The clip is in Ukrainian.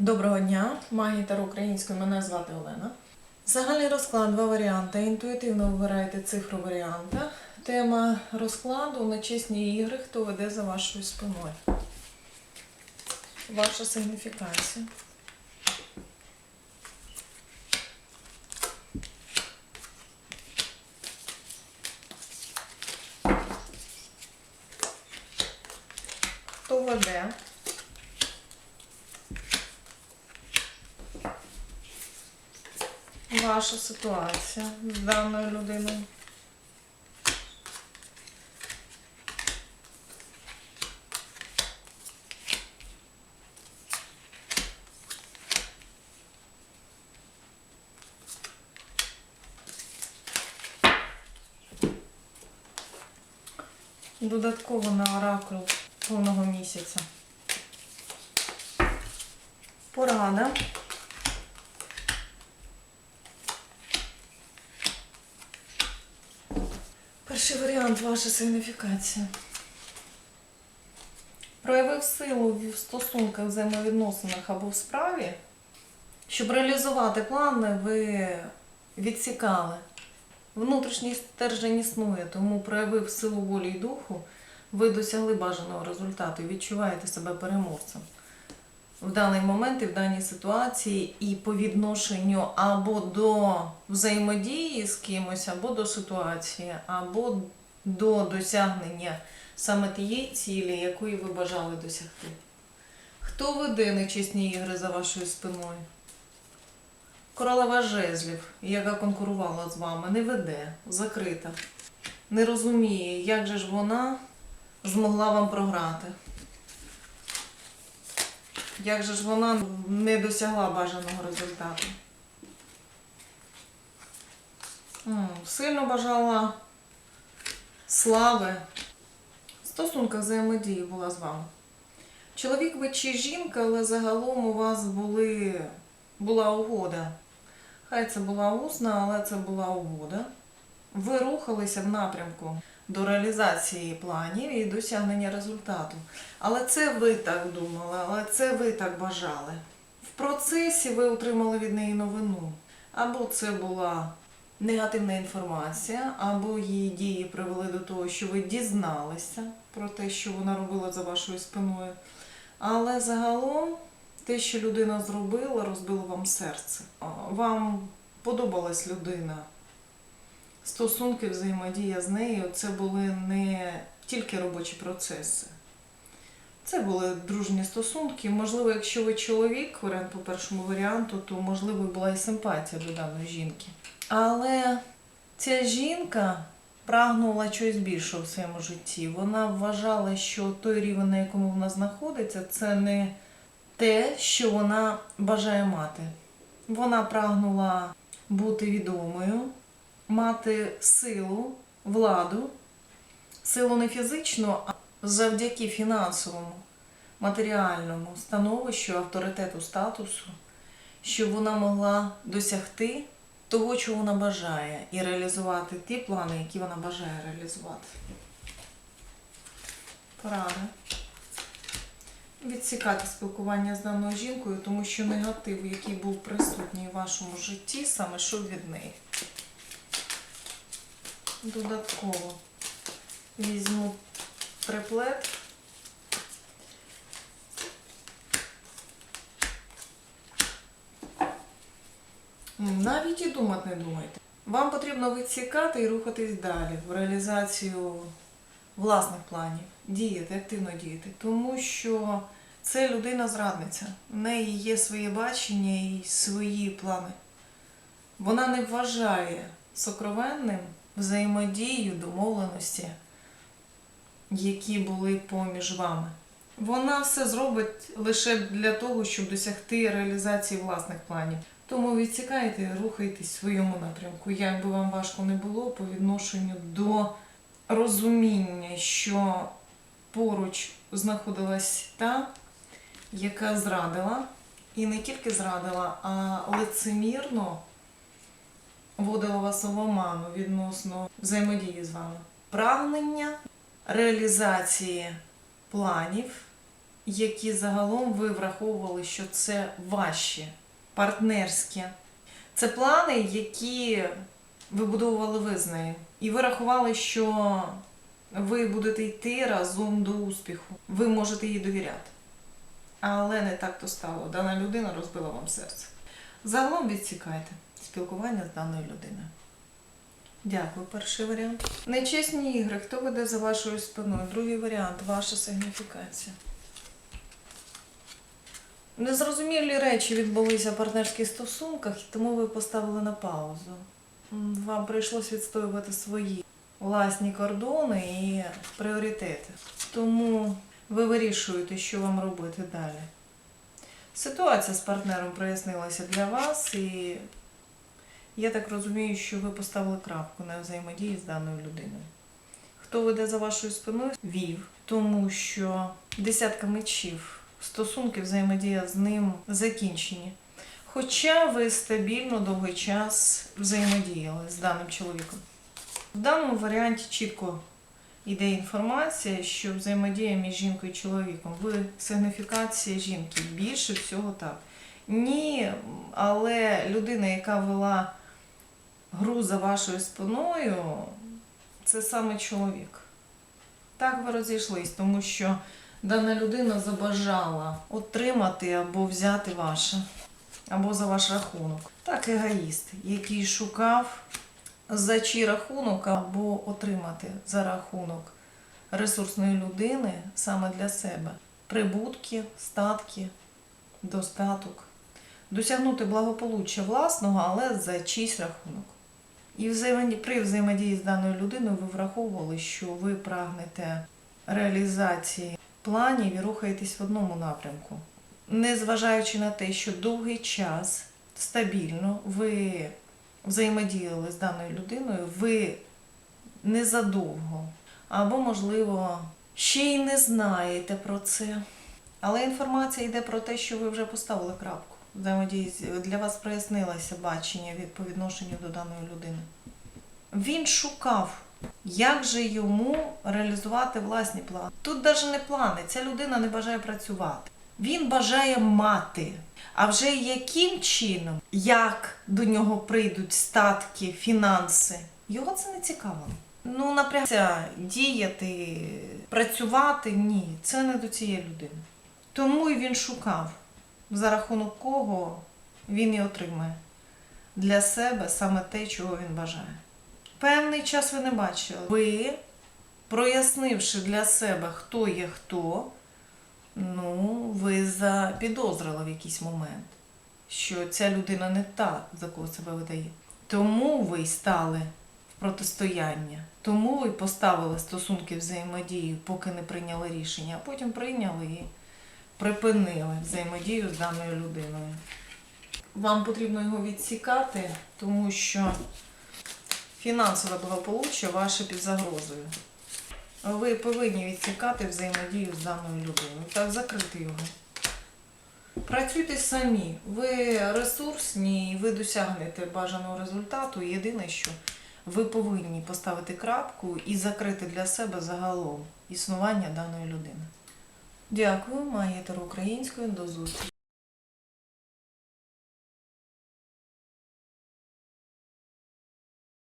Доброго дня, магія Таро українською, мене звати Олена. Загальний розклад, два варіанти. Інтуїтивно вибираєте цифру варіанта. Тема розкладу нечесні ігри, хто веде за вашою спиною. Ваша сигніфікація. Хто веде? Ваша ситуація з даною людиною. Додатково на оракул повного місяця. Порада. Перший варіант ваша сигніфікація. Проявив силу в стосунках, взаємовідносинах або в справі. Щоб реалізувати плани, ви відсікали. Внутрішній стержень існує, тому проявив силу волі і духу, ви досягли бажаного результату і відчуваєте себе переможцем. В даний момент і в даній ситуації, і по відношенню або до взаємодії з кимось, або до ситуації, або до досягнення саме тієї цілі, якої ви бажали досягти. Хто веде нечесні ігри за вашою спиною? Королева жезлів, яка конкурувала з вами, не веде, закрита, не розуміє, як же ж вона змогла вам програти. Як же ж вона не досягла бажаного результату? Сильно бажала слави. Стосунка взаємодії була з вами. Чоловік ви чи жінка, але загалом у вас були, була угода. Хай це була усна, але це була угода. Ви рухалися в напрямку до реалізації планів і досягнення результату. Але це ви так думали, але це ви так бажали. В процесі ви отримали від неї новину. Або це була негативна інформація, або її дії привели до того, що ви дізналися про те, що вона робила за вашою спиною. Але загалом те, що людина зробила, розбило вам серце. Вам подобалась людина. Стосунки, взаємодія з нею це були не тільки робочі процеси. Це були дружні стосунки. Можливо, якщо ви чоловік, варіант по першому варіанту, то можливо була і симпатія до даної жінки. Але ця жінка прагнула чогось більшого в своєму житті. Вона вважала, що той рівень, на якому вона знаходиться, це не те, що вона бажає мати. Вона прагнула бути відомою, мати силу, владу, силу не фізичну, а завдяки фінансовому, матеріальному становищу, авторитету, статусу, щоб вона могла досягти того, чого вона бажає, і реалізувати ті плани, які вона бажає реалізувати. Порада. Відсікати спілкування з даною жінкою, тому що негатив, який був присутній у вашому житті, саме йшов від неї. Додатково візьму триплет. Навіть і думати не думайте. Вам потрібно відсікати і рухатись далі в реалізацію власних планів, діяти, активно діяти. Тому що це людина-зрадниця. В неї є своє бачення і свої плани. Вона не вважає сокровенним взаємодію, домовленості, які були поміж вами. Вона все зробить лише для того, щоб досягти реалізації власних планів. Тому відсікайте рухайтесь в своєму напрямку. Як би вам важко не було по відношенню до розуміння, що поруч знаходилась та, яка зрадила, і не тільки зрадила, а лицемірно вводила вас в оману відносно взаємодії з вами. Прагнення реалізації планів які загалом ви враховували, що це ваші партнерські. Це плани, які вибудовували ви з нею. І ви рахували, що ви будете йти разом до успіху. Ви можете їй довіряти. Але не так то стало. Дана людина розбила вам серце. Загалом відсікайте спілкування з даною людиною. Дякую, перший варіант. Нечесні ігри. Хто веде за вашою спиною? Другий варіант ваша сигніфікація. Незрозумілі речі відбулися в партнерських стосунках, тому ви поставили на паузу. Вам прийшлось відстоювати свої власні кордони і пріоритети. Тому ви вирішуєте, що вам робити далі. Ситуація з партнером прояснилася для вас, і я так розумію, що ви поставили крапку на взаємодії з даною людиною. Хто веде за вашою спиною? Вів, тому що десятка мечів, стосунки, взаємодія з ним закінчені. Хоча ви стабільно довгий час взаємодіяли з даним чоловіком. В даному варіанті чітко йде інформація, що взаємодія між жінкою і чоловіком. Ви сигніфікація жінки. Більше всього так. Ні, але людина, яка вела гру за вашою спиною, це саме чоловік. Так ви розійшлись, тому що дана людина забажала отримати або взяти ваше, або за ваш рахунок. Так, егоїст, який шукав за чий рахунок або отримати за рахунок ресурсної людини саме для себе прибутки, статки, достаток, досягнути благополуччя власного, але за чийсь рахунок. І при взаємодії з даною людиною ви враховували, що ви прагнете реалізації планів і рухаєтесь в одному напрямку. Незважаючи на те, що довгий час стабільно ви взаємодіяли з даною людиною, ви незадовго, або, можливо, ще й не знаєте про це. Але інформація йде про те, що ви вже поставили крапку. Взаємодії для вас прояснилося бачення по відношенню до даної людини. Він шукав, як же йому реалізувати власні плани. Тут навіть не плани, ця людина не бажає працювати. Він бажає мати. А вже яким чином, як до нього прийдуть статки, фінанси, його це не цікаво. Ну, напрягся діяти, працювати ні, це не до цієї людини. Тому і він шукав, за рахунок кого він і отримає для себе саме те, чого він бажає. Певний час ви не бачили. Ви, прояснивши для себе, хто є хто, ну, ви запідозрили в якийсь момент, що ця людина не та, за кого себе видає. Тому ви стали в протистояння. Тому ви поставили стосунки взаємодії, поки не прийняли рішення, а потім прийняли і припинили взаємодію з даною людиною. Вам потрібно його відсікати, тому що фінансове благополуччя ваше під загрозою. Ви повинні відсікати взаємодію з даною людиною. Так, закрити його. Працюйте самі. Ви ресурсні і ви досягнете бажаного результату. Єдине, що ви повинні поставити крапку і закрити для себе загалом існування даної людини. Дякую, маєтер українською. До зустрічі.